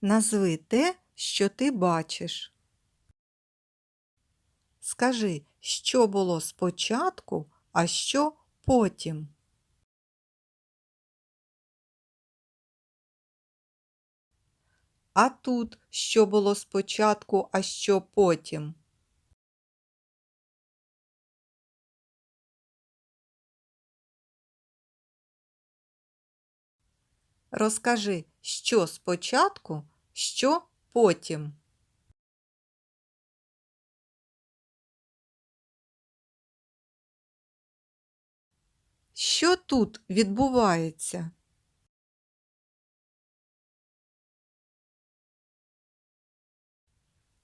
Назви те, що ти бачиш. Скажи, що було спочатку, а що потім. А тут що було спочатку, а що потім? Розкажи, що спочатку, що потім. Що тут відбувається?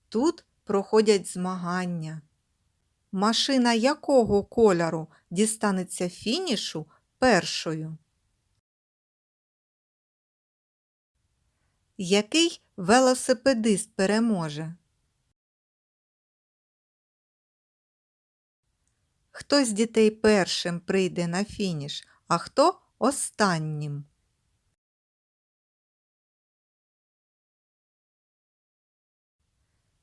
Тут проходять змагання. Машина якого кольору дістанеться фінішу першою? Який велосипедист переможе? Хто з дітей першим прийде на фініш, а хто останнім?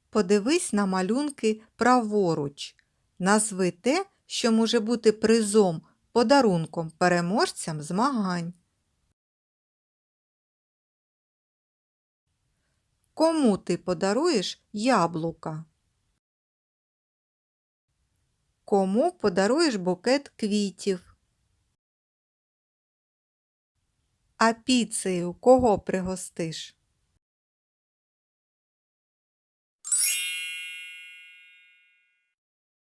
Подивись на малюнки праворуч. Назви те, що може бути призом, подарунком переможцям змагань. Кому ти подаруєш яблука? Кому подаруєш букет квітів? А піцею кого пригостиш?